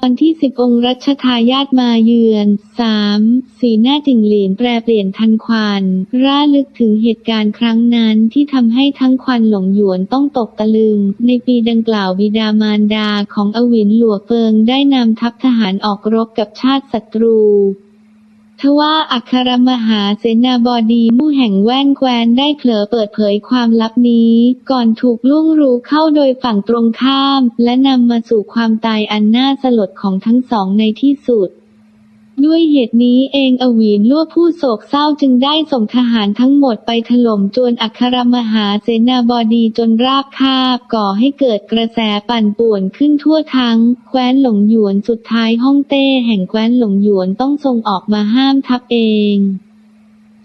ตอนที่สิบองค์รัชทายาทมาเยือนสามสีหน้าจิงหลีนแปรเปลี่ยนทันควันร่าลึกถึงเหตุการณ์ครั้งนั้นที่ทำให้ทั้งควันหลงหยวนต้องตกตะลึง ในปีดังกล่าวบิดามารดาของอวินหลัวเฟิงได้นำทัพทหารออกรบกับชาติศัตรู ทว่าอัครมหาเสนาบดีมู่แห่งแว่นแควนได้เผลอเปิดเผยความลับนี้ ก่อนถูกล่วงรู้เข้าโดยฝั่งตรงข้าม และนำมาสู่ความตายอันน่าสลดของทั้งสองในที่สุด ด้วยเหตุนี้เองอวีนลั่วผู้โศกเศร้าจึงได้ส่งทหารทั้งหมดไปถล่มจวนอัครมหาเสนาบดีจนราบคาบก่อให้เกิดกระแสปั่นป่วนขึ้นทั่วทั้ง แคว้นหลงหยวนสุดท้ายฮ่องเต้แห่งแคว้นหลงหยวนต้องทรงออกมาห้ามทับเอง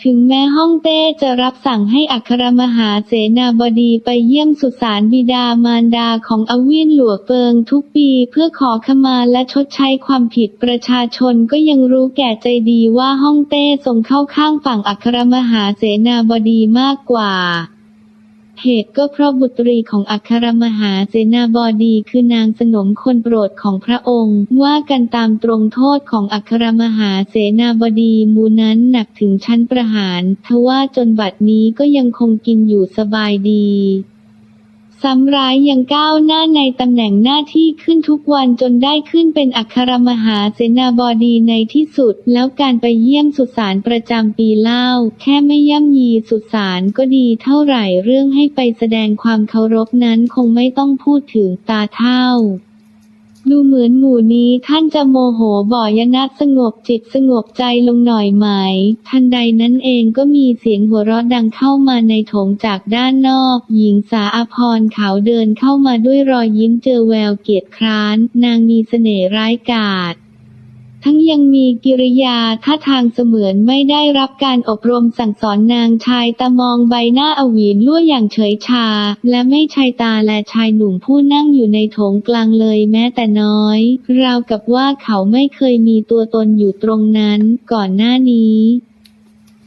ถึงแม้ฮ่องเต้จะรับสั่งให้อัครมหาเสนาบดีไปเยี่ยมสุสานบิดามารดาของอวินหลวเฟิงทุกปีเพื่อขอขมาและชดใช้ความผิดประชาชนก็ยังรู้แก่ใจดีว่าฮ่องเต้ทรงเข้าข้างฝั่งอัครมหาเสนาบดีมากกว่า เหตุก็เพราะบุตรีของอัครมหาเสนาบดีคือนางสนมคนโปรดของพระองค์ ว่ากันตามตรงโทษของอัครมหาเสนาบดีมูนั้นหนักถึงชั้นประหารทว่าจนบัดนี้ก็ยังคงกินอยู่สบายดี ซ้ำร้ายยังก้าวหน้าในตำแหน่งหน้าที่ขึ้นทุกวันจนได้ขึ้นเป็นอัครมหาเสนาบดีในที่สุด แล้วการไปเยี่ยมสุสานประจำปีเล่า แค่ไม่ย่ำยีสุสานก็ดีเท่าไหร่เรื่องให้ไปแสดงความเคารพนั้นคงไม่ต้องพูดถึงตาเท่า ดูเหมือนหมู่นี้ท่านจะโมโหบ่อยนัดสงบจิตสงบใจลงหน่อยไหม ทันใดนั้นเองก็มีเสียงหัวเราะดังเข้ามาในโถงจากด้านนอก หญิงสาอภรขาวเดินเข้ามาด้วยรอยยิ้มเจอแววเกียรติคร้าน นางมีเสน่ห์ร้ายกาจ ทั้งยังมีกิริยาท่าทางเสมือนไม่ได้รับการอบรมสั่งสอนนางชายตามองใบหน้าอวีนลั่วอย่างเฉยชา และไม่ชายตาและชายหนุ่มผู้นั่งอยู่ในโถงกลางเลยแม้แต่น้อย ราวกับว่าเขาไม่เคยมีตัวตนอยู่ตรงนั้นก่อนหน้านี้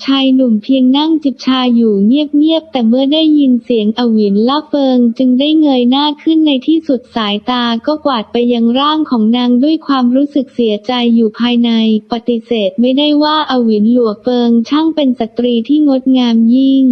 ชายหนุ่มเพียงนั่งจิบชาอยู่เงียบๆ แต่เมื่อได้ยินเสียงอวินล่าเฟิงจึงได้เงยหน้าขึ้นในที่สุดสายตาก็กวาดไปยังร่างของนางด้วยความรู้สึกเสียใจอยู่ภายใน ปฏิเสธไม่ได้ว่าอวินหลัวเฟิงช่างเป็นสตรีที่งดงามยิ่ง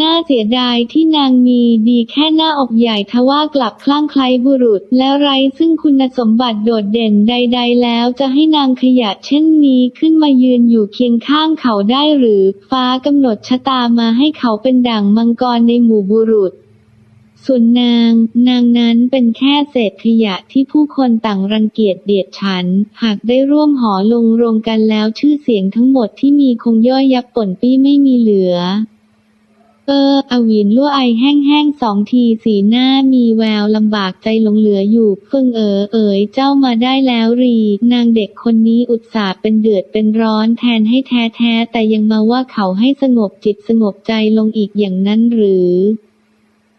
น่าเสียดายที่นางมีดีแค่หน้าอกใหญ่ทว่ากลับคลั่งไคล้บุรุษ และไร้ซึ่งคุณสมบัติโดดเด่นใด ๆ แล้วจะให้นางขยะเช่นนี้ขึ้นมายืนอยู่เคียงข้างเขาได้หรือ ฟ้ากำหนดชะตามาให้เขาเป็นด่างมังกรในหมู่บุรุษส่วนนาง นางนั้นเป็นแค่เศษขยะที่ผู้คนต่างรังเกียจเดียดฉัน หากได้ร่วมหอลงรวมกันแล้วชื่อเสียงทั้งหมดที่มีคงย่อยยับป่นปี้ไม่มีเหลือ เอออวินลั่วไอแห้งๆสองทีสีหน้ามีแววลำบากใจหลงเหลืออยู่เฟิงเออเอ๋ยเจ้ามาได้แล้วรี นางเด็กคนนี้อุตส่าห์เป็นเดือดเป็นร้อนแทนให้แท้ๆแต่ยังมาว่าเขาให้สงบจิตสงบใจลงอีกอย่างนั้นหรือ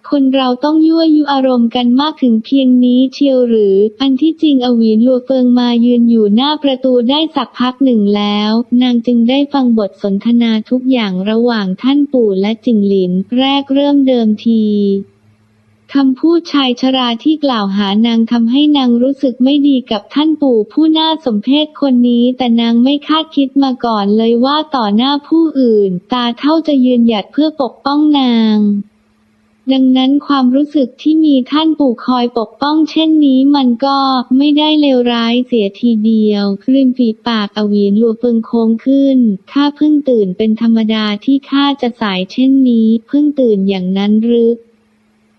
คนเราต้องยั่วยุอารมณ์กันมากถึงเพียงนี้เชียวหรือ อันที่จริงอวีนลัวเฟิงมายืนอยู่หน้าประตูได้สักพักหนึ่งแล้ว นางจึงได้ฟังบทสนทนาทุกอย่างระหว่างท่านปู่และจิงหลิน แรกเริ่มเดิมทีคำพูดชายชราที่กล่าวหานางทำให้นางรู้สึกไม่ดีกับท่านปู่ผู้น่าสมเพชคนนี้ แต่นางไม่คาดคิดมาก่อนเลยว่าต่อหน้าผู้อื่น ตาเท่าจะยืนหยัดเพื่อปกป้องนาง ดังนั้นความรู้สึกที่มีท่านปู่คอยปกป้องเช่นนี้มันก็ไม่ได้เลวร้ายเสียทีเดียวริมฝีปากอวีนลัวเพิงโค้งขึ้นข้าเพิ่งตื่นเป็นธรรมดาที่ข้าจะสายเช่นนี้ เพิ่งตื่นอย่างนั้นหรือ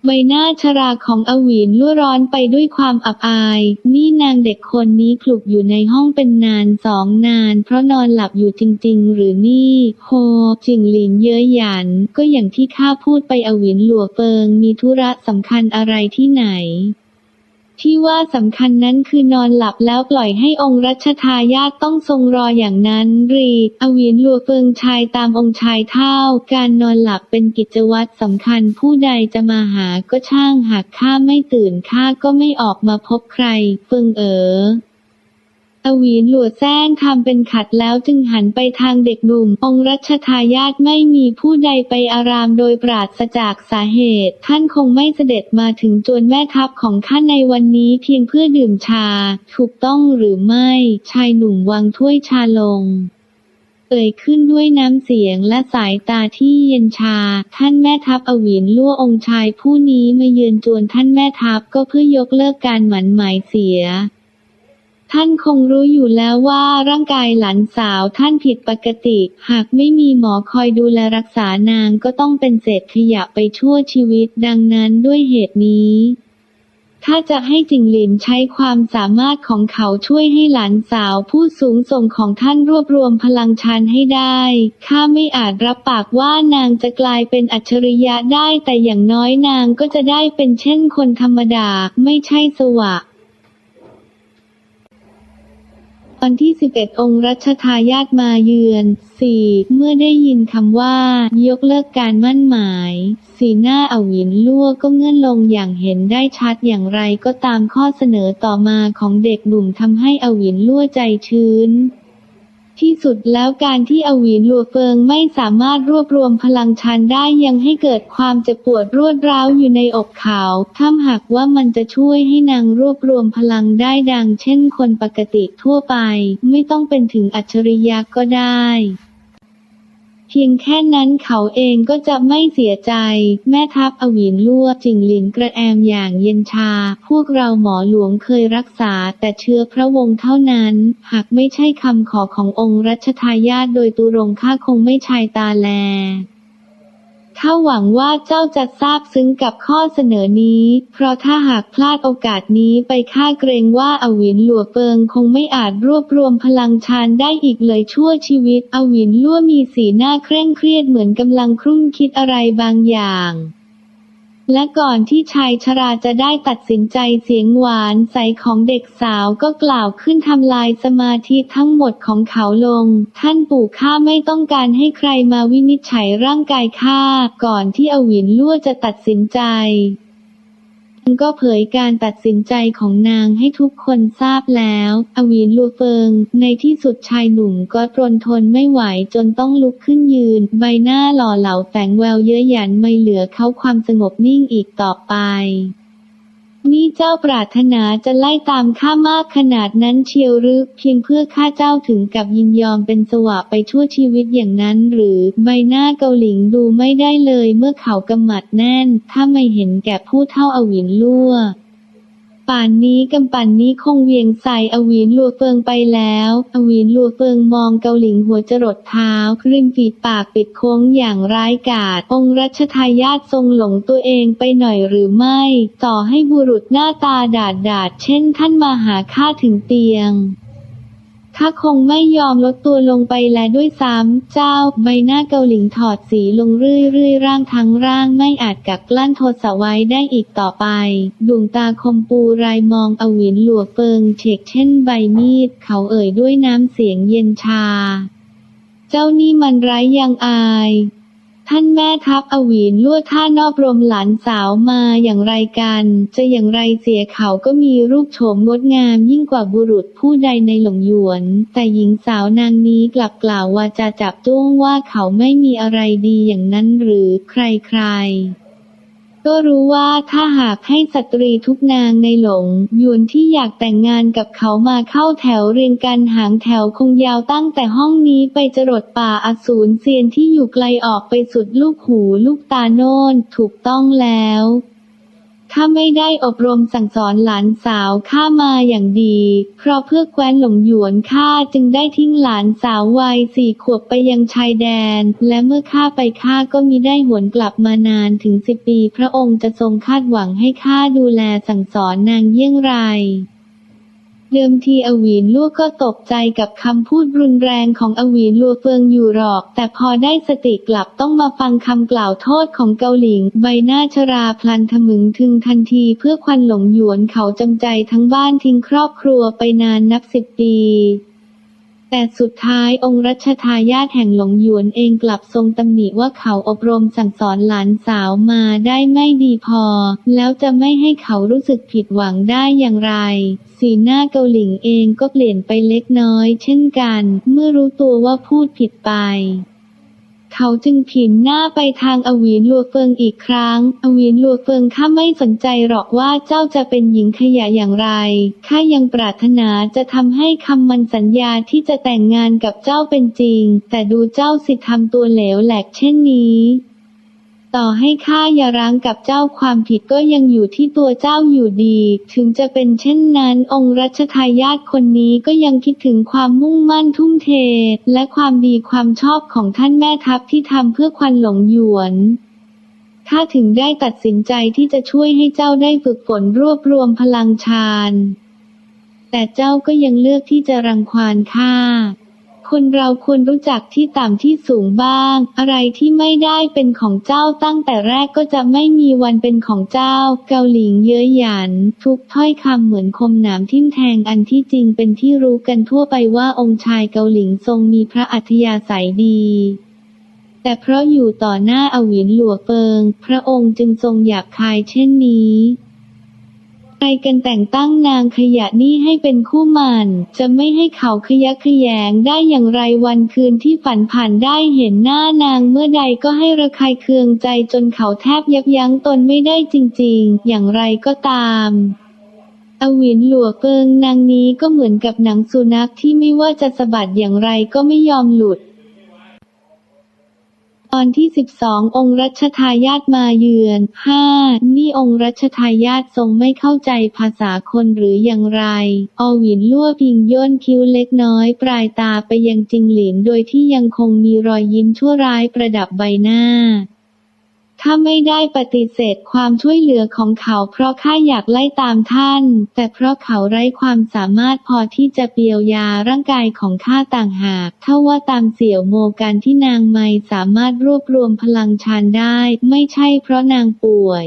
ใบหน้าชราของอวีนลุ่ร้อนไปด้วยความอับอาย นี่นางเด็กคนนี้คลุกอยู่ในห้องเป็นนานสองนาน เพราะนอนหลับอยู่จริง ๆ หรือนี่โฮจิงหลินเย้ยหยัน ก็อย่างที่ข้าพูดไปอวินหลัวเฟิง มีธุระสำคัญอะไรที่ไหน ที่ว่าสำคัญนั้นคือนอนหลับแล้วปล่อยให้องค์รัชทายาทต้องทรงรออย่างนั้น รีอวีนลัวเฟิงชายตามองค์ชายเท่า การนอนหลับเป็นกิจวัตรสำคัญผู้ใดจะมาหาก็ช่างหากข้าไม่ตื่นข้าก็ไม่ออกมาพบใคร เฟิงเอ๋อ อวีนหลัวแซงทำเป็นขัดแล้วจึงหันไปทางเด็กหนุ่ม องรัชทายาทไม่มีผู้ใดไปอารามโดยปราศจากสาเหตุ ท่านคงไม่เสด็จมาถึงจวนแม่ทัพของท่านในวันนี้เพียงเพื่อดื่มชา ถูกต้องหรือไม่ ชายหนุ่มวางถ้วยชาลงเอ่ยขึ้นด้วยน้ำเสียงและสายตาที่เย็นชา ท่านแม่ทัพอวีนลั่วองค์ชายผู้นี้มาเยือนจวนท่านแม่ทัพก็เพื่อยกเลิกการหมันหมายเสีย ท่านคงรู้อยู่แล้วว่าร่างกายหลานสาวท่านผิดปกติ หากไม่มีหมอคอยดูแลรักษานางก็ต้องเป็นเศษขยะไปชั่วชีวิตดังนั้นด้วยเหตุนี้ ถ้าจะให้จิงหลินใช้ความสามารถของเขาช่วยให้หลานสาวผู้สูงส่งของท่านรวบรวมพลังชันให้ได้ ข้าไม่อาจรับปากว่านางจะกลายเป็นอัจฉริยะได้แต่อย่างน้อยนางก็จะได้เป็นเช่นคนธรรมดาไม่ใช่สวะ วันที่ 11 องค์รัชทายาทมาเยือน 4. เมื่อได้ยินคำว่า ยกเลิกการมั่นหมาย สีหน้าอวินลั่วก็เงื่อนลงอย่างเห็นได้ชัดอย่างไรก็ตามข้อเสนอต่อมาของเด็กหนุ่มทำให้อวินลั่วใจชื้น ที่สุดแล้วการที่อวีนลัวเฟิงไม่สามารถรวบรวมพลังชันได้ยังให้เกิดความเจ็บปวดรวดร้าวอยู่ในอกเขาถ้าหากว่ามันจะช่วยให้นางรวบรวมพลังได้ดังเช่นคนปกติทั่วไป ไม่ต้องเป็นถึงอัจฉริยะก็ได้ พียงแค่นั้นเขาเองก็จะไม่เสียใจ แม่ทัพอวีนลั่วจิงหลินกระแอมอย่างเย็นชา พวกเราหมอหลวงเคยรักษาแต่เชื้อพระวงศ์เท่านั้น หากไม่ใช่คำขอขององค์รัชทายาทโดยตุรงค่าคงไม่ชายตาแล ข้าหวังว่าเจ้าจะทราบซึ้งกับข้อเสนอนี้ เพราะถ้าหากพลาดโอกาสนี้ไปข้าเกรงว่าอวินหลัวเปิงคงไม่อาจรวบรวมพลังชานได้อีกเลยชั่วชีวิต อวินลั่วมีสีหน้าเคร่งเครียดเหมือนกำลังครุ่นคิดอะไรบางอย่าง และก่อนที่ชายชราจะได้ตัดสินใจเสียงหวานใสของเด็กสาวก็กล่าวขึ้นทำลายสมาธิทั้งหมดของเขาลง ท่านปู่ข้าไม่ต้องการให้ใครมาวินิจฉัยร่างกายข้าก่อนที่อวินลั่วจะตัดสินใจ ก็เผยการตัดสินใจของนางให้ทุกคนทราบแล้ว อวีนลัวเฟิง ในที่สุดชายหนุ่มก็ทนทนไม่ไหวจนต้องลุกขึ้นยืน ใบหน้าหล่อเหลาแฝงแววเย้ยหยันไม่เหลือเขาความสงบนิ่งอีกต่อไป นี่เจ้าปรารถนาจะไล่ตามข้ามากขนาดนั้นเชียวหรือเพียงเพื่อข้าเจ้าถึงกับยินยอมเป็นสวะไปชั่วชีวิตอย่างนั้น หรือใบหน้าเกาหลิงดูไม่ได้เลยเมื่อเขากำหมัดแน่น ถ้าไม่เห็นแก่ผู้เท่าอวินลั่ว ป่านนี้กำปั่นนี้คงเวียงใส่อวีนลัวเฟิงไปแล้ว อวีนลัวเฟิงมองเกาหลิงหัวจรดเท้าริมฝีปากปิดโค้งอย่างร้ายกาจองค์รัชทายาททรงหลงตัวเองไปหน่อยหรือไม่ ต่อให้บุรุษหน้าตาดาดดาดเช่นท่านมาหาข้าถึงเตียง ถ้าคงไม่ยอมลดตัวลงไปและด้วยซ้ำเจ้า ใบหน้าเกาหลิงถอดสีลงเรื่อยๆ ร่างทั้งร่างไม่อาจกักกลั้นโทสะไว้ได้อีกต่อไป ดวงตาคมปูรายมองอวินหลัวเฟิงเฉกเช่นใบมีด เขาเอ่ยด้วยน้ำเสียงเย็นชา เจ้านี่มันร้ายยังอาย ท่านแม่ทัพอวีนลั่วท่านอบรมหลานสาวมาอย่างไรกัน จะอย่างไรเสียเขาก็มีรูปโฉมงดงามยิ่งกว่าบุรุษผู้ใดในหลงหยวน แต่หญิงสาวนางนี้กลับกล่าวว่าจะจับจ้วงว่าเขาไม่มีอะไรดีอย่างนั้นหรือใครใคร ก็รู้ว่าถ้าหากให้สตรีทุกนางในหลงหยวนที่อยากแต่งงานกับเขามาเข้าแถวเรียงกันหางแถวคงยาวตั้งแต่ห้องนี้ไปจรดป่าอสูรเซียนที่อยู่ไกลออกไปสุดลูกหูลูกตาโน่นถูกต้องแล้ว ข้าไม่ได้อบรมสั่งสอนหลานสาวข้ามาอย่างดี เพราะเพื่อแคว้นหลงหยวนข้าจึงได้ทิ้งหลานสาววัยสี่ขวบไปยังชายแดน และเมื่อข้าไปข้าก็มิได้หวนกลับมานานถึงสิบปี พระองค์จะทรงคาดหวังให้ข้าดูแลสั่งสอนนางเยี่ยงไร เดิมทีอวีนลั่วก็ตกใจกับคำพูดรุนแรงของอวีนลัวเฟิงอยู่หรอก แต่พอได้สติกลับต้องมาฟังคำกล่าวโทษของเกาหลิง ใบหน้าชราพลันทมึงถึงทันทีเพื่อควันหลงหยวนเขาจำใจทั้งบ้านทิ้งครอบครัวไปนานนับสิบปี แต่สุดท้ายองค์รัชทายาทแห่งหลงหยวนเองกลับทรงตำหนิว่าเขาอบรมสั่งสอนหลานสาวมาได้ไม่ดีพอ แล้วจะไม่ให้เขารู้สึกผิดหวังได้อย่างไร สีหน้าเกาหลิงเองก็เปลี่ยนไปเล็กน้อยเช่นกัน เมื่อรู้ตัวว่าพูดผิดไป เขาจึงผินหน้าไปทางอวีนลัวเฟิงอีกครั้ง อวีนลัวเฟิงข้าไม่สนใจหรอกว่าเจ้าจะเป็นหญิงขยะอย่างไร ข้ายังปรารถนาจะทำให้คำมันสัญญาที่จะแต่งงานกับเจ้าเป็นจริง แต่ดูเจ้าสิทำตัวเหลวแหลกเช่นนี้ ต่อให้ข้าอย่าร้างกับเจ้าความผิดก็ยังอยู่ที่ตัวเจ้าอยู่ดี ถึงจะเป็นเช่นนั้นองค์รัชทายาทคนนี้ก็ยังคิดถึงความมุ่งมั่นทุ่มเท และความดีความชอบของท่านแม่ทัพที่ทำเพื่อควันหลงหยวนข้าถึงได้ตัดสินใจที่จะช่วยให้เจ้าได้ฝึกฝนรวบรวมพลังฌาน แต่เจ้าก็ยังเลือกที่จะรังควานข้า คนเราควรรู้จักที่ต่ำที่สูงบ้าง อะไรที่ไม่ได้เป็นของเจ้าตั้งแต่แรกก็จะไม่มีวันเป็นของเจ้า เกาหลิงเย้ยหยัน ทุกถ้อยคำเหมือนคมหนามทิ่มแทงอันที่จริงเป็นที่รู้กันทั่วไปว่าองค์ชายเกาหลิงทรงมีพระอัธยาศัยดีแต่เพราะอยู่ต่อหน้าอวินหลัวเฟิง พระองค์จึงทรงหยาบคายเช่นนี้ ใครกันแต่งตั้งนางขยะนี่ให้เป็นคู่มัน จะไม่ให้เขาขยะขยงได้อย่างไรวันคืนที่ฝันผ่านได้เห็นหน้านางเมื่อใดก็ให้ระคายเคืองใจจนเขาแทบยับยั้งตนไม่ได้จริงๆ อย่างไรก็ตามอวินหลัวเฟิงนางนี้ก็เหมือนกับหนังสุนัขที่ไม่ว่าจะสะบัดอย่างไรก็ไม่ยอมหลุด ตอนที่ 12 องค์รัชทายาทมาเยือน 5. นี่องค์รัชทายาททรงไม่เข้าใจภาษาคนหรืออย่างไร อวินลั่วพิงย่นคิ้วเล็กน้อย ปลายตาไปยังจิงหลินโดยที่ยังคงมีรอยยิ้มชั่วร้ายประดับใบหน้า ถ้าไม่ได้ปฏิเสธความช่วยเหลือของเขาเพราะข้าอยากไล่ตามท่าน แต่เพราะเขาไร้ความสามารถพอที่จะเปียวยาร่างกายของข้าต่างหากเท่าว่าตามเสี่ยวโมการที่นางไม่สามารถรวบรวมพลังชานได้ ไม่ใช่เพราะนางป่วย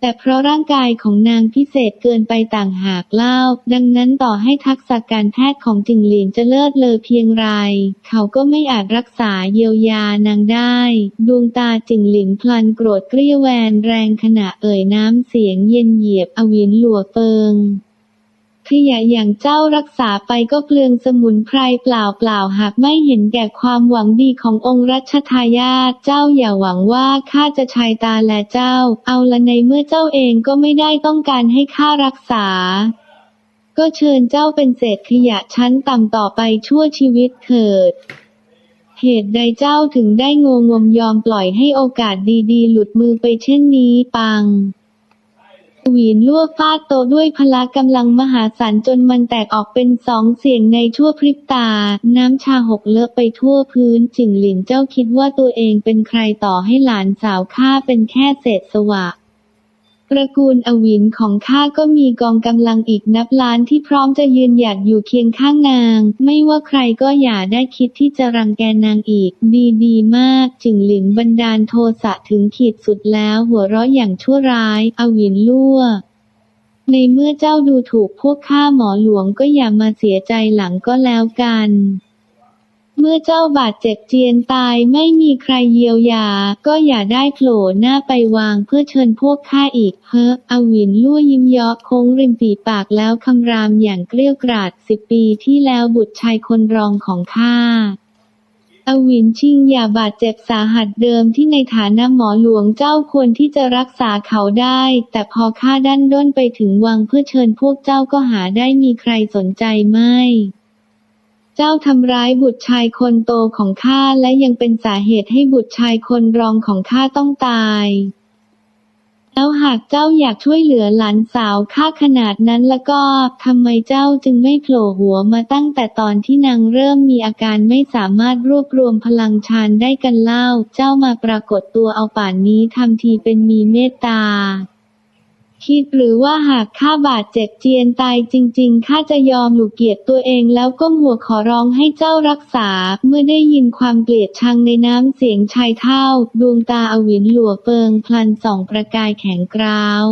แต่เพราะร่างกายของนางพิเศษเกินไปต่างหากเล่า ดังนั้นต่อให้ทักษะการแพทย์ของจิงหลินจะเลิศเลอเพียงไร เขาก็ไม่อาจรักษาเยียวยานางได้ ดวงตาจิงหลินพลันโกรธเกรี้ยวแวนแรงขณะเอ่ยน้ำเสียงเย็นเหยียบอวินหลัวเฟิง ขยะอย่างเจ้ารักษาไปก็เปลืองสมุนไพรเปล่าเปล่าๆหากไม่เห็นแก่ความหวังดีขององค์รัชทายาทเจ้าอย่าหวังว่าข้าจะชายตาแลเจ้า เอาละในเมื่อเจ้าเองก็ไม่ได้ต้องการให้ข้ารักษาก็เชิญเจ้าเป็นเศษขยะชั้นต่ำต่อไปชั่วชีวิตเถิด เหตุใดเจ้าถึงได้งงงมยอมปล่อยให้โอกาสดีๆ หลุดมือไปเช่นนี้ปัง หวีนลั่วฟาดโตด้วยพละกำลังมหาศาลจนมันแตกออกเป็นสองเสียงในชั่วพริบตา น้ำชาหกเลอะไปทั่วพื้นจิงหลินเจ้าคิดว่าตัวเองเป็นใครต่อให้หลานสาวข้าเป็นแค่เศษสวะ ระกูลอวินของข้าก็มีกองกำลังอีกนับล้านที่พร้อมจะยืนหยัดอยู่เคียงข้างนาง ไม่ว่าใครก็อย่าได้คิดที่จะรังแกนางอีก ดีดีมากจิงหลินบันดาลโทสะถึงขีดสุดแล้วหัวเราะอย่างชั่วร้าย อวินลั่วในเมื่อเจ้าดูถูกพวกข้าหมอหลวงก็อย่ามาเสียใจหลังก็แล้วกัน เมื่อเจ้าบาดเจ็บเจียนตายไม่มีใครเยียวยา ก็อย่าได้โผล่หน้าไปวางเพื่อเชิญพวกข้าอีก เฮ้ออวินลั่วยิ้มยาะโค้งริมฝีปากแล้วคำรามอย่างเกลี้ยกราดสิบปีที่แล้วบุตรชายคนรองของข้าอวินชิงอย่าบาดเจ็บสาหัสเดิมที่ในฐานะหมอหลวงเจ้าควรที่จะรักษาเขาได้ แต่พอข้าดันด้นไปถึงวังเพื่อเชิญพวกเจ้าก็หาได้มีใครสนใจไม่ จ้าทำร้ายบุตรชายคนโตของข้าและยังเป็นสาเหตุให้บุตรชายคนรองของข้าต้องตาย แล้วหากเจ้าอยากช่วยเหลือหลานสาวข้าขนาดนั้นแล้วก็ทำไมเจ้าจึงไม่โผล่หัวมาตั้งแต่ตอนที่นางเริ่มมีอาการไม่สามารถรวบรวมพลังฌานได้กันเล่า เจ้ามาปรากฏตัวเอาป่านนี้ทำทีเป็นมีเมตตา คิดหรือว่าหากข้าบาดเจ็บเจียนตายจริงๆข้าจะยอมหลูกเกียรติตัวเองแล้วก้มหัวขอร้องให้เจ้ารักษา เมื่อได้ยินความเกลียดชังในน้ำเสียงชายเท่า ดวงตาอวินหลัวเฟิงพลันส่องประกายแข็งกร้าว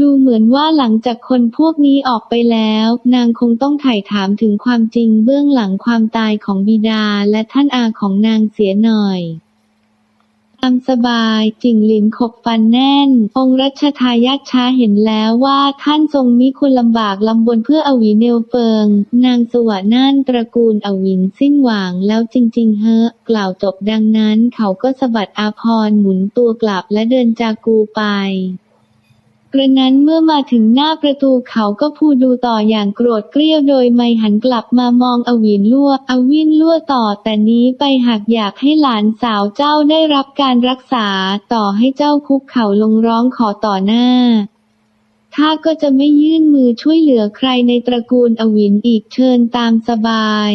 ดูเหมือนว่าหลังจากคนพวกนี้ออกไปแล้ว นางคงต้องไถ่ถามถึงความจริงเบื้องหลังความตายของบิดาและท่านอาของนางเสียหน่อยามสบายจิงหลินขบฟันแน่น องค์รัชทายาทช้าเห็นแล้วว่าท่านทรงมิคุณลำบากลำบนเพื่ออวีเนลเฟิง นางสวะน่านตระกูลอวินสิ้นหวังแล้วจริง ๆ เฮอะกล่าวจบดังนั้นเขาก็สะบัดอาพรหมุนตัวกลับและเดินจากูไป กระนั้นเมื่อมาถึงหน้าประตูเขาก็พูดดูต่ออย่างโกรธเกรี้ยวโดยไม่หันกลับมามองอวินลั่วอวินลั่วต่อแต่นี้ไปหากอยากให้หลานสาวเจ้าได้รับการรักษาต่อให้เจ้าคุกเข่าลงร้องขอต่อหน้าถ้าก็จะไม่ยื่นมือช่วยเหลือใครในตระกูลอวินอีกเชิญตามสบาย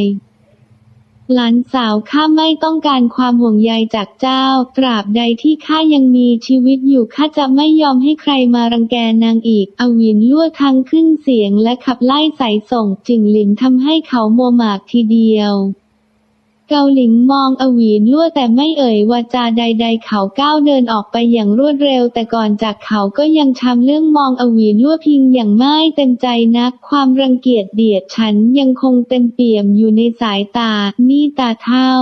หลานสาวข้าไม่ต้องการความห่วงใยจากเจ้า ตราบใดที่ข้ายังมีชีวิตอยู่ข้าจะไม่ยอมให้ใครมารังแกนางอีก อวินลั่วทั้งขึ้นเสียงและขับไล่สายส่งจิงหลินทำให้เขาโมหมากทีเดียว เกาหลิงมองอวีนลั่วแต่ไม่เอ่ยวาจาใด ๆ เขาก้าวเดินออกไปอย่างรวดเร็ว แต่ก่อนจากเขาก็ยังชำเรื่องมองอวีนลั่วพิงอย่างไม่เต็มใจนัก ความรังเกียจเดียดฉันยังคงเต็มเปี่ยมอยู่ในสายตา นี่ตาเท่า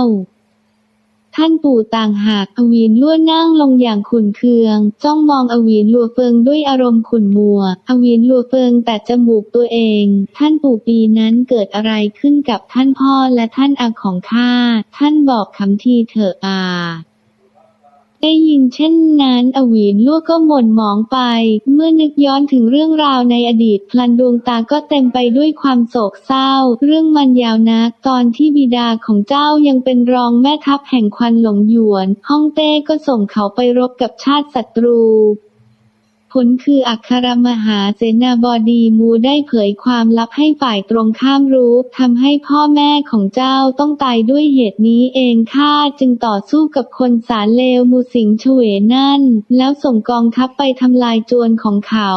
ท่านปู่ต่างหากอวีนลั่วนั่งลงอย่างขุนเคือง จ้องมองอวีนลัวเฟิงด้วยอารมณ์ขุ่นมัว อวีนลัวเฟิงแต่จมูกตัวเอง ท่านปู่ปีนั้นเกิดอะไรขึ้นกับท่านพ่อและท่านอาของข้า ท่านบอกคำทีเถอะอา ได้ยินเช่นนั้น อวีนลั่วก็หม่นหมองไป เมื่อนึกย้อนถึงเรื่องราวในอดีต พลันดวงตาก็เต็มไปด้วยความโศกเศร้า เรื่องมันยาวนัก ตอนที่บิดาของเจ้ายังเป็นรองแม่ทัพแห่งควันหลงหยวน ฮ่องเต้ก็ส่งเขาไปรบกับชาติศัตรู ผลคืออัครมหาเสนาบดีมูได้เผยความลับให้ฝ่ายตรงข้ามรู้ทำให้พ่อแม่ของเจ้าต้องตายด้วยเหตุนี้เองข้าจึงต่อสู้กับคนสารเลวมูสิงเฉวนั่น แล้วส่งกองทัพไปทำลายจวนของเขา